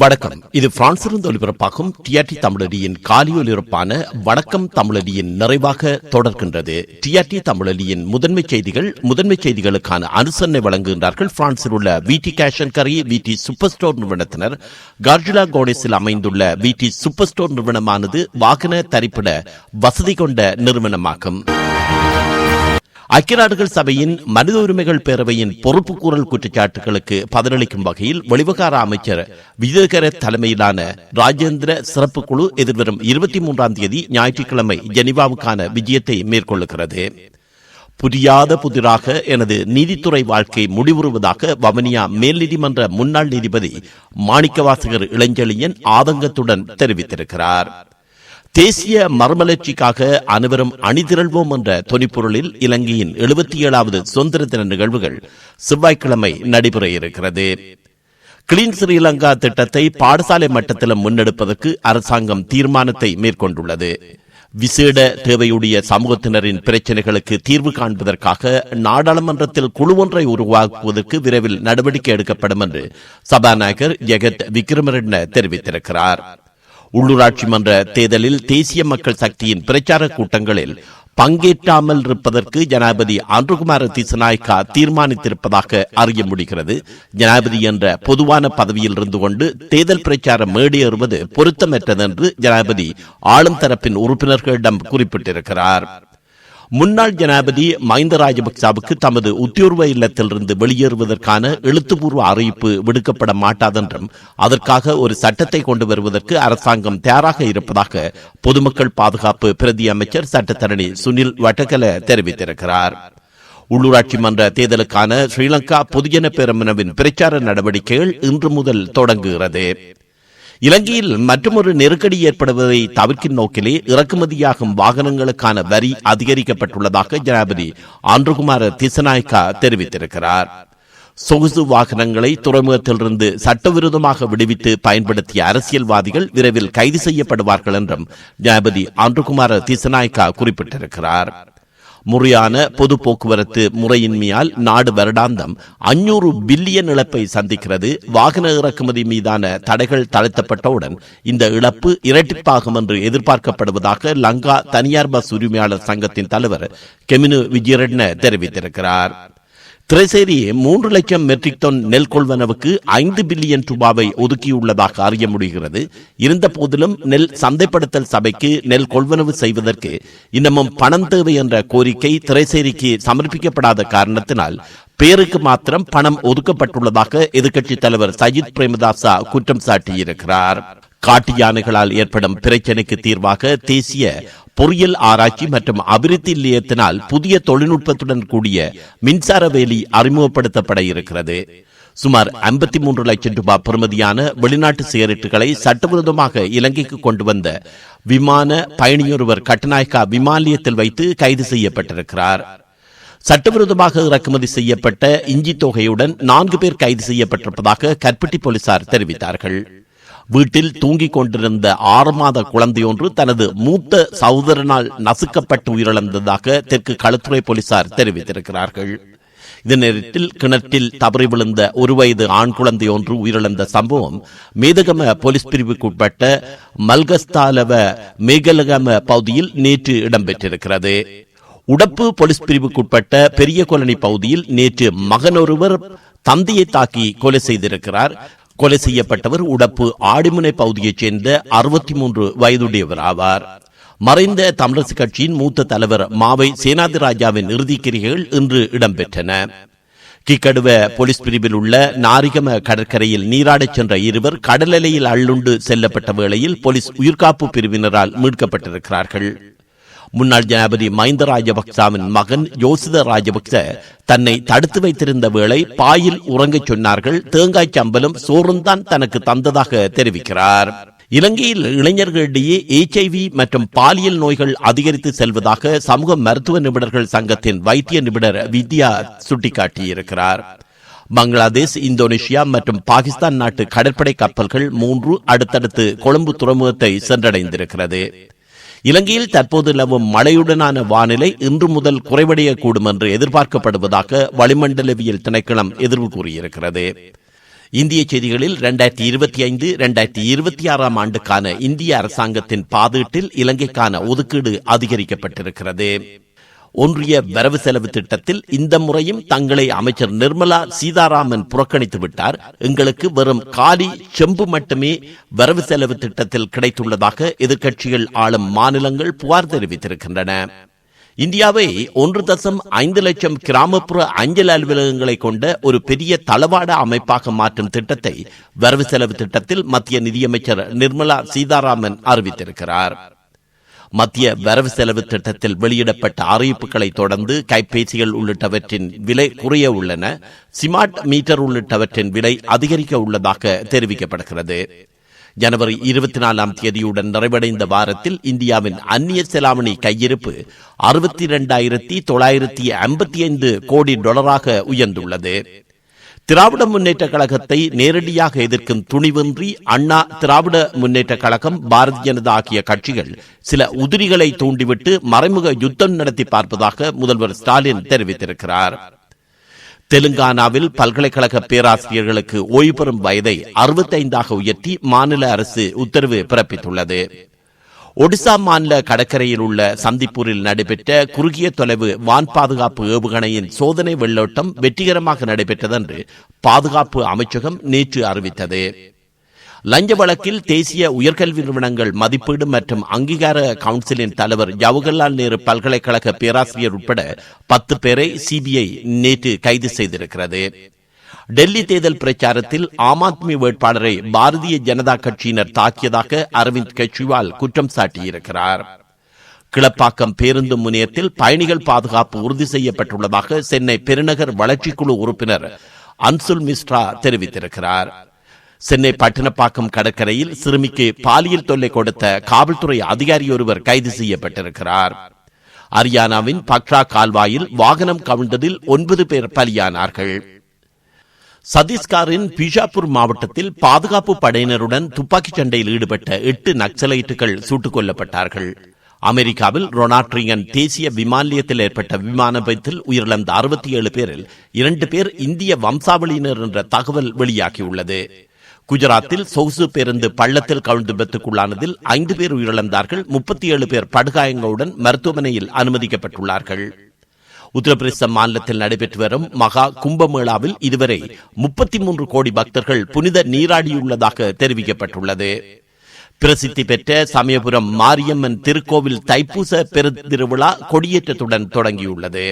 வணக்கம் இது பிரான்சிலிருந்து ஒலிபரப்பாகும் டிஆர்டி தமிழடியின் காலி ஒலிபரப்பான வணக்கம் தமிழடியின் நிறைவாக தொடர்கின்றது. டிஆர்டி தமிழடியின் முதன்மை செய்திகள் முதன்மை செய்திகளுக்கான அனுசரணை வழங்குகின்றார்கள். பிரான்சில் உள்ள விடி கேஷன் கரி விடி சூப்பர் ஸ்டோர் நிறுவனத்தினர். கார்ஜுலா கோடேஸில் அமைந்துள்ள விடி சூப்பர் ஸ்டோர் நிறுவனமானது வாகன தரிப்பிட வசதி கொண்ட நிறுவனமாகும். ஐக்கிய நாடுகள் சபையின் மனித உரிமைகள் பேரவையின் பொறுப்புக்கூறல் குற்றச்சாட்டுகளுக்கு பதிலளிக்கும் வகையில் வெளிவகார அமைச்சர் விஜயகர தலைமையிலான ராஜேந்திர சிறப்பு குழு எதிர்வரும் இருபத்தி மூன்றாம் தேதி ஞாயிற்றுக்கிழமை ஜெனிவாவுக்கான விஜயத்தை மேற்கொள்ளுகிறது. புரியாத புதிராக எனது நீதித்துறை வாழ்க்கை முடிவுறுவதாக வவனியா மேல் நீதிமன்ற முன்னாள் நீதிபதி மாணிக்கவாசகர் இளஞ்செழியன் ஆதங்கத்துடன் தெரிவித்திருக்கிறார். தேசிய மர்மலர்ச்சிக்காக அனைவரும் அணிதிரள்வோம் என்ற தொனிப்பொருளில் இலங்கையின் எழுபத்தி ஏழாவது சுதந்திர தின நிகழ்வுகள் செவ்வாய்க்கிழமை நடைபெற இருக்கிறது. கிளீன் ஸ்ரீலங்கா திட்டத்தை பாடசாலை மட்டத்திலும் முன்னெடுப்பதற்கு அரசாங்கம் தீர்மானத்தை மேற்கொண்டுள்ளது. விசேட தேவையுடைய சமூகத்தினரின் பிரச்சனைகளுக்கு தீர்வு காண்பதற்காக நாடாளுமன்றத்தில் குழு ஒன்றை உருவாக்குவதற்கு விரைவில் நடவடிக்கை எடுக்கப்படும் என்று சபாநாயகர் ஜெகத் விக்ரமரெட்ன தெரிவித்திருக்கிறார். உள்ளூராட்சி மன்ற தேர்தலில் தேசிய மக்கள் சக்தியின் பிரச்சார கூட்டங்களில் பங்கேற்றாமல் இருப்பதற்கு ஜனாதிபதி அன்றுகுமார திசநாயக்கா தீர்மானித்திருப்பதாக அறிய முடிகிறது. ஜனாதிபதி என்ற பொதுவான பதவியில் இருந்து கொண்டு தேர்தல் பிரச்சாரம் மேடேறுவது பொருத்தமற்றது என்று ஜனாதிபதி ஆளும் தரப்பின் உறுப்பினர்களிடம் குறிப்பிட்டிருக்கிறார். முன்னாள் ஜனாபதி மஹிந்த ராஜபக்சாவுக்கு தமது உத்தியோர்வ இல்லத்திலிருந்து வெளியேறுவதற்கான எழுத்துப்பூர்வ அறிவிப்பு விடுக்கப்பட மாட்டாதென்றும் அதற்காக ஒரு சட்டத்தை கொண்டு வருவதற்கு அரசாங்கம் தயாராக இருப்பதாக பொதுமக்கள் பாதுகாப்பு பிரதி அமைச்சர் சட்டத்தரணி சுனில் வட்டகல தெரிவித்திருக்கிறார். உள்ளூராட்சி மன்ற தேர்தலுக்கான ஸ்ரீலங்கா பொதுஜன பேரமனவின் பிரச்சார நடவடிக்கைகள் இன்று முதல் தொடங்குகிறது. இலங்கையில் மற்றொரு நெருக்கடி ஏற்படுவதை தவிர்க்கும் நோக்கிலே இறக்குமதியாகும் வாகனங்களுக்கான வரி அதிகரிக்கப்பட்டுள்ளதாக ஜனாபதி ஆண்டுகுமார திசநாயக்கா தெரிவித்திருக்கிறார். சொகுசு வாகனங்களை துறைமுகத்திலிருந்து சட்டவிரோதமாக விடுவித்து பயன்படுத்திய அரசியல்வாதிகள் விரைவில் கைது செய்யப்படுவார்கள் என்றும் ஜனாபதி ஆண்டுகுமார திசநாயக்கா குறிப்பிட்டிருக்கிறார். முறையான பொது போக்குவரத்து முறையின்மையால் நாடு வருடாந்தம் அஞ்சூறு பில்லியன் இழப்பை சந்திக்கிறது. வாகன இறக்குமதி மீதான தடைகள் தளர்த்தப்பட்டவுடன் இந்த இழப்பு இரட்டிப்பாகும் என்று எதிர்பார்க்கப்படுவதாக லங்கா தனியார் பஸ் உரிமையாளர் சங்கத்தின் தலைவர் கெமினு விஜயரட்ன தெரிவித்திருக்கிறார். திரைசேரி மூன்று லட்சம் மெட்ரிக் டன் நெல் கொள்வனவுக்கு ஐந்து பில்லியன் ரூபாவை ஒதுக்கியுள்ளதாக அறிய முடிகிறது. இருந்த போதிலும் நெல் சந்தைப்படுத்தல் சபைக்கு நெல் கொள்வனவு செய்வதற்கு இன்னமும் பணம் தேவை என்ற கோரிக்கை திரைசேரிக்கு சமர்ப்பிக்கப்படாத காரணத்தினால் பேருக்கு மாத்திரம் பணம் ஒதுக்கப்பட்டுள்ளதாக எதிர்க்கட்சித் தலைவர் சஜித் பிரேமதாசா குற்றம் சாட்டியிருக்கிறார். காட்டு யானைகளால் ஏற்படும் பிரச்சனைக்கு தீர்வாக தேசிய பொறியியல் ஆராய்ச்சி மற்றும் அபிவிருத்தி நிலையத்தினால் புதிய தொழில்நுட்பத்துடன் கூடிய மின்சார வேலி அறிமுகப்படுத்தப்பட இருக்கிறது. சுமார் ஐம்பத்தி மூன்று லட்சம் ரூபாய் பெறுமதியான வெளிநாட்டு சிகரெட்டுகளை சட்டவிரோதமாக இலங்கைக்கு கொண்டு வந்த விமான பயணியொருவர் கட்டநாயக்கா விமானியத்தில் வைத்து கைது செய்யப்பட்டிருக்கிறார். சட்டவிரோதமாக இறக்குமதி செய்யப்பட்ட இஞ்சி தொகையுடன் நான்கு பேர் கைது செய்யப்பட்டிருப்பதாக கற்பட்டி போலீசார் தெரிவித்தார்கள். வீட்டில் தூங்கிக் கொண்டிருந்த ஆறு மாத குழந்தையொன்று தனது மூத்த சகோதரனால் நசுக்கப்பட்டு உயிரிழந்ததாக தெற்கு களத்துறை போலீசார் தெரிவித்திருக்கிறார்கள். இந்த நேரத்தில் கிணற்றில் தவறி விழுந்த ஒரு வயது ஆண் குழந்தை ஒன்று உயிரிழந்த சம்பவம் மேதகம போலீஸ் பிரிவுக்குட்பட்ட மல்கஸ்தாலவ மேகலகம பகுதியில் நேற்று இடம்பெற்றிருக்கிறது. உடப்பு போலீஸ் பிரிவுக்குட்பட்ட பெரிய கொலனி பகுதியில் நேற்று மகனொருவர் தந்தையை தாக்கி கொலை செய்திருக்கிறார். கொலை செய்யப்பட்டவர் உடப்பு ஆடிமுனை பகுதியைச் சேர்ந்த அறுபத்தி மூன்று வயதுடையவர் ஆவார். மறைந்த தமிழரசு கட்சியின் மூத்த தலைவர் மாவை சேனாதி ராஜாவின் இறுதிக்கிரிகைகள் இன்று இடம்பெற்றன. கிக்கடுவ போலீஸ் பிரிவில் உள்ள நாரிகம கடற்கரையில் நீராடச் சென்ற இருவர் கடலலையில் அள்ளுண்டு செல்லப்பட்ட வேளையில் போலீஸ் உயிர்காப்பு பிரிவினரால் மீட்கப்பட்டிருக்கிறார்கள். முன்னாள் ஜனாபதி மஹிந்த ராஜபக்சாவின் மகன் யோசித ராஜபக்ச தன்னை தடுத்து வைத்திருந்த வேளை பாயில் உறங்கச் சொன்னார்கள். தேங்காய் சம்பலும் சோறும் தான் தனக்கு தந்ததாக தெரிவிக்கிறார். இலங்கையில் இளைஞர்களிடையே எச்ஐவி மற்றும் பாலியல் நோய்கள் அதிகரித்து செல்வதாக சமூக மருத்துவ நிபுணர்கள் சங்கத்தின் வைத்திய நிபுணர் வித்யா சுட்டிக்காட்டியிருக்கிறார். பங்களாதேஷ் இந்தோனேஷியா மற்றும் பாகிஸ்தான் நாட்டு கடற்படை கப்பல்கள் மூன்று அடுத்தடுத்து கொழும்பு துறைமுகத்தை சென்றடைந்திருக்கிறது. இலங்கையில் தற்போது நிலவும் மழையுடனான வானிலை இன்று முதல் குறைவடையக்கூடும் என்று எதிர்பார்க்கப்படுவதாக வளிமண்டலவியல் திணைக்களம் எதிர்வு கூறியிருக்கிறது. இந்திய செய்திகளில் இரண்டாயிரத்தி இருபத்தி ஐந்து இரண்டாயிரத்தி இருபத்தி ஆறாம் ஆண்டுக்கான இந்திய அரசாங்கத்தின் பாதீட்டில் இலங்கைக்கான ஒதுக்கீடு அதிகரிக்கப்பட்டிருக்கிறது. ஒன்றிய வரவு செலவு திட்டத்தில் இந்த முறையும் தங்களை அமைச்சர் நிர்மலா சீதாராமன் புறக்கணித்து விட்டார். எங்களுக்கு வெறும் காலி செம்பு மட்டுமே வரவு செலவு திட்டத்தில் கிடைத்துள்ளதாக எதிர்க்கட்சிகள் ஆளும் மாநிலங்கள் புகார் தெரிவித்திருக்கின்றன. இந்தியாவை ஒன்று தசம் ஐந்து லட்சம் கிராமப்புற அஞ்சல் அலுவலகங்களை கொண்ட ஒரு பெரிய தளவாட அமைப்பாக மாற்றும் திட்டத்தை வரவு செலவு திட்டத்தில் மத்திய நிதியமைச்சர் நிர்மலா சீதாராமன் அறிவித்திருக்கிறார். மத்திய வரவு செலவு திட்டத்தில் வெளியிடப்பட்ட அறிவிப்புகளை தொடர்ந்து கைபேசிகள் உள்ளிட்டவற்றின் விலை குறைய உள்ளன. ஸ்மார்ட் மீட்டர் உள்ளிட்டவற்றின் விலை அதிகரிக்க உள்ளதாக தெரிவிக்கப்படுகிறது. ஜனவரி இருபத்தி நாலாம் தேதியுடன் நிறைவடைந்த வாரத்தில் இந்தியாவின் அந்நிய செலாவணி கையிருப்பு அறுபத்தி இரண்டாயிரத்தி தொள்ளாயிரத்தி ஐம்பத்தி ஐந்து கோடி டாலராக உயர்ந்துள்ளது. திராவிட முன்னேற்ற கழகத்தை நேரடியாக எதிர்க்கும் துணிவின்றி அண்ணா திராவிட முன்னேற்ற கழகம் பாரதிய ஜனதா ஆகிய கட்சிகள் சில உதிரிகளை தூண்டிவிட்டு மறைமுக யுத்தம் நடத்தி பார்ப்பதாக முதல்வர் ஸ்டாலின் தெரிவித்திருக்கிறார். தெலுங்கானாவில் பல்கலைக்கழக பேராசிரியர்களுக்கு ஓய்வு பெறும் வயதை அறுபத்தைந்தாக உயர்த்தி மாநில அரசு உத்தரவு பிறப்பித்துள்ளது. ஒடிசா மாநில கடற்கரையில் உள்ள சந்திப்பூரில் நடைபெற்ற குறுகிய தொலைவு வான் பாதுகாப்பு ஏவுகணையின் சோதனை வெள்ளோட்டம் வெற்றிகரமாக நடைபெற்றது என்று பாதுகாப்பு அமைச்சகம் நேற்று அறிவித்தது. லஞ்ச வழக்கில் தேசிய உயர்கல்வி நிறுவனங்கள் மதிப்பீடு மற்றும் அங்கீகார கவுன்சிலின் தலைவர் ஜவஹர்லால் நேரு பல்கலைக்கழக பேராசிரியர் உட்பட பத்து பேரை சிபிஐ நேற்று கைது செய்திருக்கிறது. டெல்லி தேர்தல் பிரச்சாரத்தில் ஆம் ஆத்மி வேட்பாளரை பாரதிய ஜனதா கட்சியினர் தாக்கியதாக அரவிந்த் கெஜ்ரிவால் குற்றம் சாட்டியிருக்கிறார். கிளப்பாக்கம் பேருந்து முனையத்தில் பயணிகள் பாதுகாப்பு உறுதி செய்யப்பட்டுள்ளதாக சென்னை பெருநகர் வளர்ச்சிக்குழு உறுப்பினர் அன்சுல் மிஸ்ரா தெரிவித்திருக்கிறார். சென்னை பட்டினப்பாக்கம் கடற்கரையில் சிறுமிக்கு பாலியல் தொல்லை கொடுத்த காவல்துறை அதிகாரி ஒருவர் கைது செய்யப்பட்டிருக்கிறார். ஹரியானாவின் பக்ரா கால்வாயில் வாகனம் கவிழ்ந்ததில் ஒன்பது பேர் பலியானார்கள். சத்தீஸ்கரின் பிஜாப்பூர் மாவட்டத்தில் பாதுகாப்பு படையினருடன் துப்பாக்கிச் சண்டையில் ஈடுபட்ட எட்டு நக்சலைட்டுகள் சுட்டுக் கொல்லப்பட்டார்கள். அமெரிக்காவில் ரொனாட்ரியன் தேசிய விமானியத்தில் ஏற்பட்ட விமான விபத்தில் உயிரிழந்த அறுபத்தி ஏழு பேரில் இரண்டு பேர் இந்திய வம்சாவளியினர் என்ற தகவல் வெளியாகியுள்ளது. குஜராத்தில் சொகுசு பேருந்து பள்ளத்தில் கவிழ்ந்து விபத்துக்குள்ளானதில் ஐந்து பேர் உயிரிழந்தார்கள் முப்பத்தி ஏழு பேர் படுகாயங்களுடன் மருத்துவமனையில் அனுமதிக்கப்பட்டுள்ளார்கள். உத்தரப்பிரதேச மாநிலத்தில் நடைபெற்று வரும் மகா கும்பமேளாவில் இதுவரை முப்பத்தி மூன்று கோடி பக்தர்கள் புனித நீராடியுள்ளதாக தெரிவிக்கப்பட்டுள்ளது. பிரசித்தி பெற்ற சமயபுரம் மாரியம்மன் திருக்கோவில் தைப்பூச பெருந்திருவிழா கொடியேற்றத்துடன் தொடங்கியுள்ளது.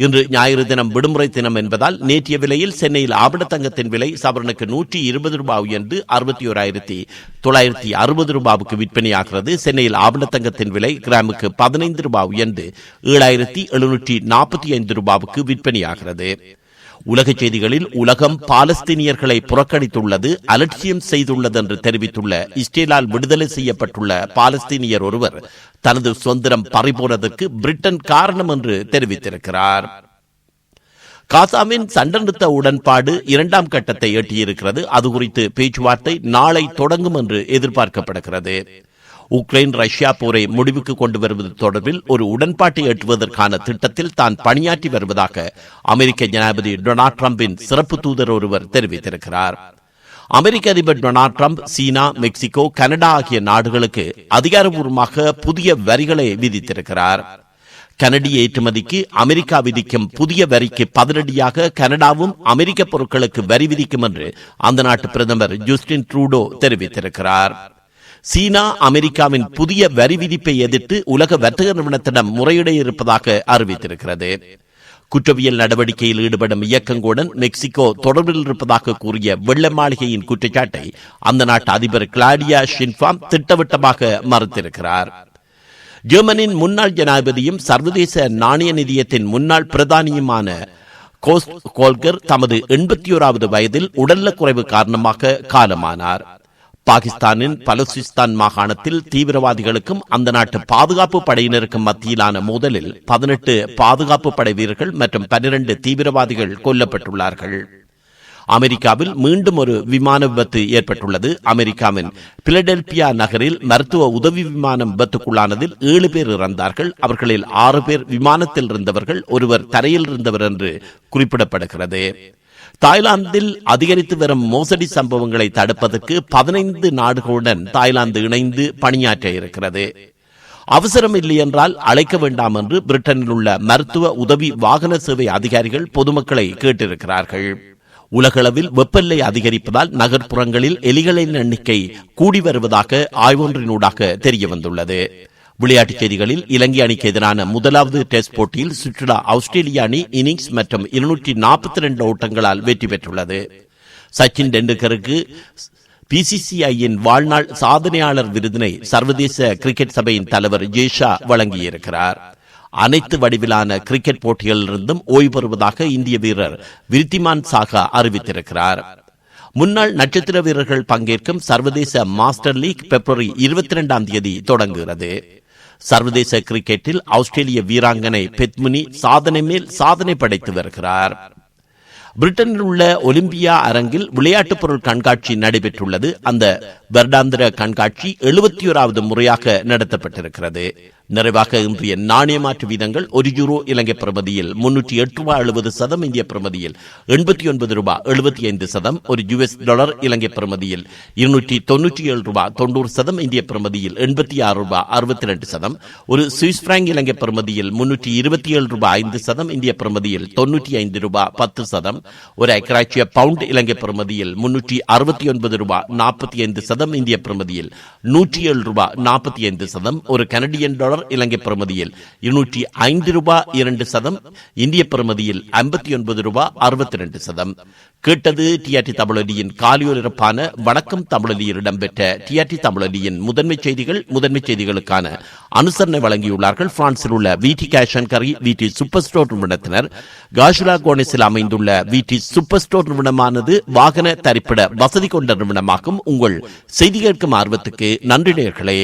இன்று ஞாயிறு தினம் விடுமுறை தினம் என்பதால் நேற்றைய விலையில் சென்னையில் ஆபணத்தங்கத்தின் விலை சவரனுக்கு நூற்றி இருபது ரூபாய் உயர்ந்து அறுபத்தி ஓராயிரத்தி தொள்ளாயிரத்தி அறுபது ரூபாவுக்கு விற்பனையாகிறது. சென்னையில் ஆபணத்தங்கத்தின் விலை கிராமுக்கு பதினைந்து ரூபாய் உயர்ந்து ஏழாயிரத்தி எழுநூற்றி நாற்பத்தி ஐந்து ரூபாவுக்கு விற்பனையாகிறது. உலக செய்திகளில் உலகம் பாலஸ்தீனியர்களை புறக்கணித்துள்ளது அலட்சியம் செய்துள்ளது என்று தெரிவித்துள்ள இஸ்ரேலால் விடுதலை செய்யப்பட்டுள்ள பாலஸ்தீனியர் ஒருவர் தனது சுதந்திரம் பறிபோனதற்கு பிரிட்டன் காரணம் என்று தெரிவித்திருக்கிறார். காசாவின் சண்டை நிறுத்த உடன்பாடு இரண்டாம் கட்டத்தை எட்டியிருக்கிறது. அது குறித்து பேச்சுவார்த்தை நாளை தொடங்கும் என்று எதிர்பார்க்கப்படுகிறது. உக்ரைன் ரஷ்யா போரை முடிவுக்கு கொண்டு வருவது தொடர்பில் ஒரு உடன்பாட்டை எட்டுவதற்கான திட்டத்தில் தான் பணியாற்றி வருவதாக அமெரிக்க ஜனாதிபதி டொனால்ட் டிரம்பின் சிறப்பு தூதர் ஒருவர் தெரிவித்திருக்கிறார். அமெரிக்க அதிபர் டொனால்ட் ட்ரம்ப் சீனா மெக்சிகோ கனடா ஆகிய நாடுகளுக்கு அதிகாரபூர்வமாக புதிய வரிகளை விதித்திருக்கிறார். கனடிய ஏற்றுமதிக்கு அமெரிக்கா விதிக்கும் புதிய வரிக்கு பதிலடியாக கனடாவும் அமெரிக்க பொருட்களுக்கு வரி விதிக்கும் என்று அந்த நாட்டு பிரதமர் ஜூஸ்டின் ட்ரூடோ தெரிவித்திருக்கிறார். சீனா அமெரிக்காவின் புதிய வரி விதிப்பை எதிர்த்து உலக வர்த்தக நிறுவனத்திடம் முறையிட இருப்பதாக அறிவித்திருக்கிறது. குற்றவியல் நடவடிக்கையில் ஈடுபடும் இயக்கங்களுடன் மெக்சிகோ தொடர்பில் இருப்பதாக கூறிய வெள்ள மாளிகையின் குற்றச்சாட்டை அந்த நாட்டு அதிபர் கிளாடியா ஷின்பாம் திட்டவட்டமாக மறுத்திருக்கிறார். ஜெர்மனின் முன்னாள் ஜனாதிபதியும் சர்வதேச நாணய நிதியத்தின் முன்னாள் பிரதானியுமான கோஸ்ட் கோல்கர் தமது எண்பத்தி ஓராவது வயதில் உடல்நலக்குறைவு காரணமாக காலமானார். பாகிஸ்தானின் பலுசிஸ்தான் மாகாணத்தில் தீவிரவாதிகளுக்கும் அந்த நாட்டு பாதுகாப்பு படையினருக்கும் மத்தியிலான மோதலில் பதினெட்டு பாதுகாப்பு படை வீரர்கள் மற்றும் பனிரண்டு தீவிரவாதிகள் கொல்லப்பட்டுள்ளார்கள். அமெரிக்காவில் மீண்டும் ஒரு விமான விபத்து ஏற்பட்டுள்ளது. அமெரிக்காவின் பிலடெல்பியா நகரில் மருத்துவ உதவி விமானம் விபத்துக்குள்ளானதில் ஏழு பேர் இறந்தார்கள். அவர்களில் ஆறு பேர் விமானத்தில் இருந்தவர்கள் ஒருவர் தரையில் இருந்தவர் என்று குறிப்பிடப்படுகிறது. தாய்லாந்தில் அதிகரித்து வரும் மோசடி சம்பவங்களை தடுப்பதற்கு பதினைந்து நாடுகளுடன் தாய்லாந்து இணைந்து பணியாற்ற இருக்கிறது. அவசரம் இல்லை என்றால் அழைக்க வேண்டாம் என்று பிரிட்டனில் உள்ள மருத்துவ உதவி வாகன சேவை அதிகாரிகள் பொதுமக்களை கேட்டிருக்கிறார்கள். உலகளவில் வெப்பநிலை அதிகரிப்பதால் நகர்ப்புறங்களில் எலிகளின் எண்ணிக்கை கூடி வருவதாக ஆய்வொன்றினூடாக தெரிய வந்துள்ளது விளையாட்டுச் செய்திகளில் இலங்கை அணிக்கு எதிரான முதலாவது டெஸ்ட் போட்டியில் சுற்றுலா ஆஸ்திரேலிய அணி இன்னிங்ஸ் மற்றும் இருநூற்றி நாற்பத்தி ரெண்டு ஓட்டங்களால் வெற்றி பெற்றுள்ளது. சச்சின் டெண்டுல்கருக்கு பிசிசிஐயின் வாழ்நாள் சாதனையாளர் விருதினை சர்வதேச கிரிக்கெட் சபையின் தலைவர் ஜெய்ஷா வழங்கியிருக்கிறார். அனைத்து வடிவிலான கிரிக்கெட் போட்டிகளிலிருந்தும் ஓய்வு பெறுவதாக இந்திய வீரர் விருத்திமான் சாகா அறிவித்திருக்கிறார். முன்னாள் நட்சத்திர வீரர்கள் பங்கேற்கும் சர்வதேச மாஸ்டர் லீக் பிப்ரவரி இருபத்தி இரண்டாம் தேதி தொடங்குகிறது. சர்வதேச கிரிக்கெட்டில் ஆஸ்திரேலிய வீராங்கனை பெத்முனி சாதனை மேல் சாதனை படைத்து வருகிறார். பிரிட்டனில் உள்ள ஒலிம்பியா அரங்கில் விளையாட்டுப் பொருள் கண்காட்சி நடைபெற்றுள்ளது. அந்த வருடாந்திர கண்காட்சி எழுபத்தி ஓராவது முறையாக நடத்தப்பட்டிருக்கிறது. நிறைவாக இன்றைய நாணய மாற்று வீதங்கள் ஒரு யூரோ இலங்கை பிரமதியில் முன்னூற்றி எட்டு ரூபாய் எழுபது சதம் இந்திய பிரமதியில் எண்பத்தி ஒன்பது ரூபாய் எழுபத்தி ஐந்து சதம் ஒரு யுஎஸ் டாலர் இலங்கை பிரமதியில் இருநூற்றி தொன்னூற்றி ஏழு ரூபாய் தொண்ணூறு சதம் இந்திய பிரமதியில் எண்பத்தி ஆறு ரூபாய் அறுபத்தி ரெண்டு சதம் ஒரு சுவிஸ் பிராங்க் இலங்கை பிரமதியில் முன்னூற்றி இருபத்தி ஏழு ரூபாய் ஐந்து சதம் இந்திய பிரமதியில் தொன்னூற்றி ஐந்து ரூபாய் பத்து சதம் ஒரு ஐக்கராட்சிய பவுண்ட் இலங்கை பிரமதியில் முன்னூற்றி அறுபத்தி ஒன்பது ரூபாய் நாற்பத்தி ஐந்து சதம் இந்திய பிரமதியில் நூற்றி ஏழு ரூபாய் நாற்பத்தி ஐந்து சதம் ஒரு கனடியன் டாலர் இலங்கை பிரமதியில் இருநூற்றி ஐந்து ரூபாய் இரண்டு சதம் இந்திய பிரமதியில் ஐம்பத்தி ஒன்பது ரூபாய் அறுபத்தி ரெண்டு சதம் கேட்டது டிஆர்டி தமிழொலியின் காலியொலிரப்பான வணக்கம் தமிழொலியில் இடம்பெற்ற டிஆர்டி தமிழொலியின் முதன்மை செய்திகள் முதன்மை செய்திகளுக்கான அனுசரணை வழங்கியுள்ளார்கள். பிரான்சில் உள்ள விடி கேஷன் கரி விடி சூப்பர் ஸ்டோர் நிறுவனத்தினர். காஷுலா கோனஸில் அமைந்துள்ள விடி சூப்பர் ஸ்டோர் நிறுவனமானது வாகன தரிப்பிட வசதி கொண்ட நிறுவனமாகும். உங்கள் செய்தி கேட்கும் ஆர்வத்துக்கு நன்றி நேர்களே